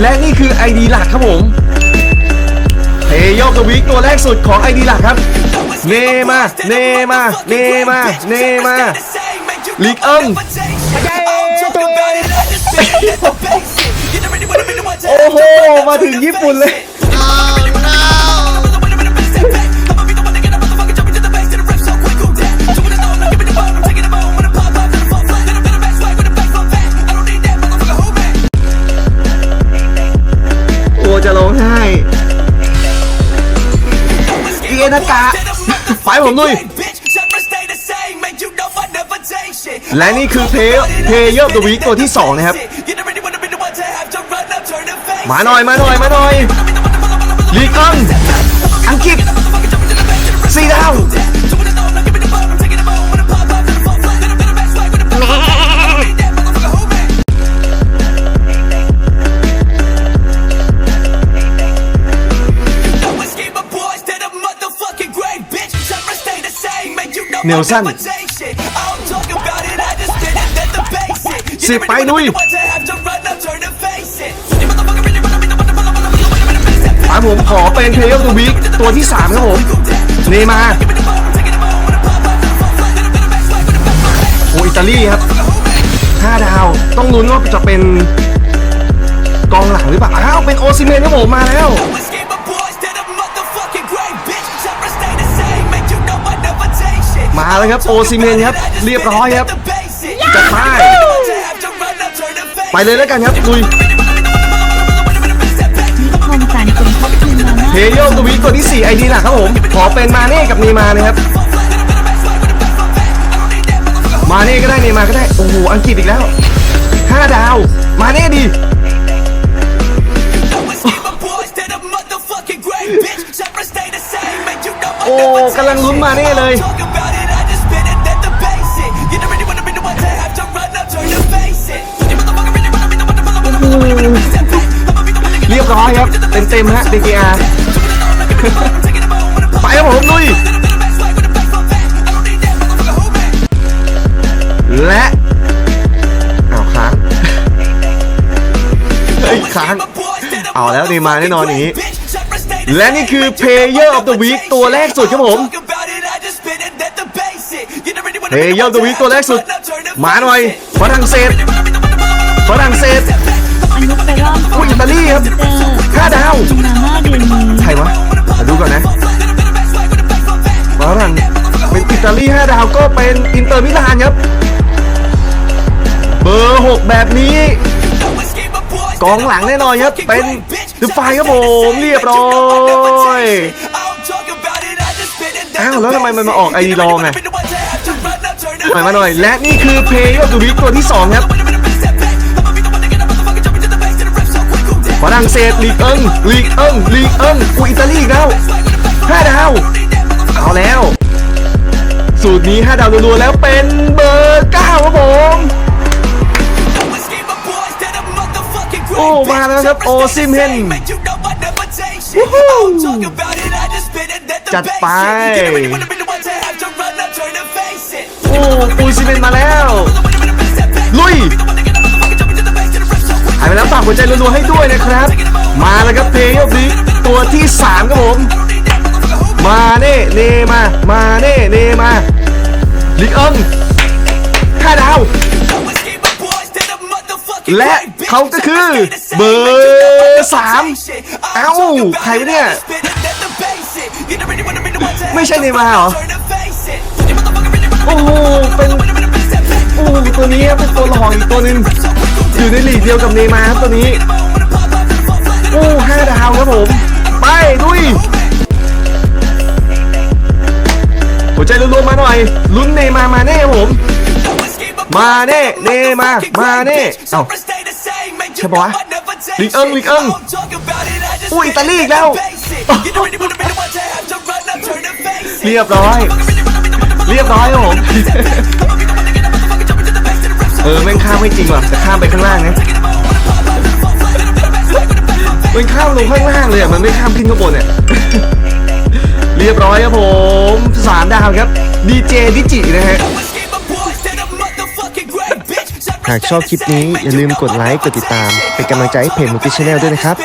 และนี่คือ ID หลักครับผมเทโยกกวิกตัวแรกสุดของ ID หลักครับ เนมา เนมา เนมา เนมาลีกเอิงโอ้โห มาถึงญี่ปุ่นเลย นากะไปผมด้วยและนี่คือเพย์เพย์เยอร์ตัววีตัวที่ 2 นะครับ มาหน่อยมาหน่อยมาหน่อย เนลสันสิบไปลุยมาผมขอเป็นเพย์เยอร์ตัววีตัวที่ 3 ครับผม เนมาโอ้อิตาลีครับ 5 ดาว ต้องลุ้นว่าจะเป็นกองหลังหรือเปล่า อ้าว เป็นโอซิเมนครับผม มาแล้ว แล้วครับโอซิเมนครับเรียบร้อยครับจัดไปไปเลยแล้วกันครับลุยคมสันสมทบทุนมาม่าเฮโยตัววีตัวที่ 4 ไอดีหลักครับผม ขอเป็นมาเน่กับเนมานะครับ มาเน่ก็ได้เนมาก็ได้ โอ้โห อังกฤษอีกแล้ว 5 ดาว มาเน่ดีโอ้กำลังลุ้นมาเน่เลย ครับเต็มเต็มๆฮะ DKR ไปครับผมลุย และอ้าวค้างเฮ้ยค้าง เอาแล้วเนมาแน่นอนอย่างนี้ และนี่คือ Player of the Week ตัวแรกสุดครับผม Player of the Week ตัวแรกสุด มาหน่อยฝรั่งเศสฝรั่งเศส อนุไปรอบอุ้ยอิตาลีครับห้าดาว มาม่าเดือนนี้ใครวะมาดูก่อนนะฝรั่งเป็นอิตาลี5ดาวก็เป็นอินเตอร์มิลานครับ เบอร์6แบบนี้ กองหลังแน่นอนครับ เป็นดูไฟครับผมเรียบร้อยอ้าวแล้วทำไมมันมาออกไอดีลองอะหน่อยมาหน่อย และนี่คือเพย์ยอดดูวิกตัวที่ 2 ครับ ฝรั่งเศสลีกเอิงลีกเอิงลีกเอิงอุยอิตาลีอีกแล้ว5ดาว เอาแล้ว สูตรนี้5ดาวรัวๆแล้วเป็นเบอร์9ครับผม โอ้ มาแล้วครับ โอซิมเฮนจัดไป โอ้ปูซิเมนมาแล้ว ลุย ฝากหัวใจรัวๆให้ด้วยนะครับ มาแล้วครับเพย์ยอดวิกตัวที่3ครับผม มาเน่เนมา มาเน่เนมาลิกเอิงห้าดาวและเขาก็คือเบอร์สามเอ้าใครวะเนี่ย ไม่ใช่เนมาเหรอ โอ้โหเป็น ตัวนี้เป็นตัวหลอกอีกตัวหนึ่งอยู่ในหลีกเดียวกับเนมาครับตัวนี้โอ้ห้าดาวครับผม ไปลุยหัวใจรัวๆมาหน่อย ลุ้นเนมามาแน่ผม มาเน่เนมามาเน่เอ้าใช่ปะวะลิกเอิงลิกเอิงอุ้ยอิตาลีอีกแล้ว เรียบร้อย เรียบร้อยครับผม ออแม่งข้ามไม่จริงว่ะแต่ข้ามไปข้างล่างนะมันข้ามลงข้างล่างเลยอะมันไม่ข้ามขึ้นข้างบนเนี่ยเรียบร้อยครับผมสามดาวครับดีเจดิจินะฮะหากชอบคลิปนี้อย่าลืมกดไลค์กดติดตาม เป็นกำลังใจให้เพจมูติชแนลด้วยนะครับ